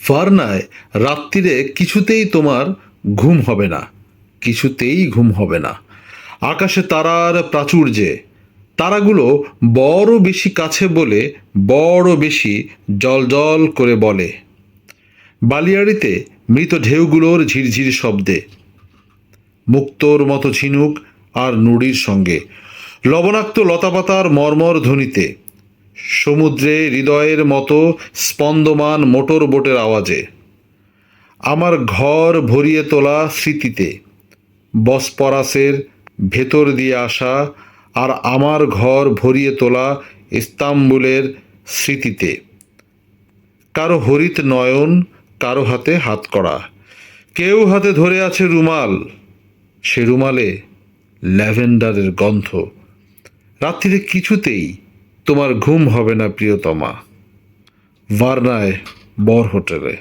ফারনায় রাত্রিরে কিছুতেই তোমার ঘুম হবে না, কিছুতেই ঘুম হবে না। আকাশে তারার প্রাচুর্যে, তারাগুলো বড় বেশি কাছে বলে বড় বেশি জল জল করে বলে। বালিয়াড়িতে মৃত ঢেউগুলোর ঝিরঝির শব্দে, মুক্তোর মতো ঝিনুক আর নুড়ির সঙ্গে, লবণাক্ত লতাপাতার মর্মর ধ্বনিতে। সমুদ্রে হৃদয়ের মতো স্পন্দমান মোটর বোটের আওয়াজে, আমার ঘর ভরিয়ে তোলা স্মৃতিতে, বসপরাসের ভেতর দিয়ে আসা আর আমার ঘর ভরিয়ে তোলা ইস্তাম্বুলের স্মৃতিতে। কারও হরিত নয়ন, কারও হাতে হাত করা। কেউ হাতে ধরে আছে রুমাল, সে রুমালে ল্যাভেন্ডারের গন্ধ। রাত্রিরে কিছুতেই তোমার ঘুম হবে না প্রিয়তমা। ভার্নায় বর হোটেলে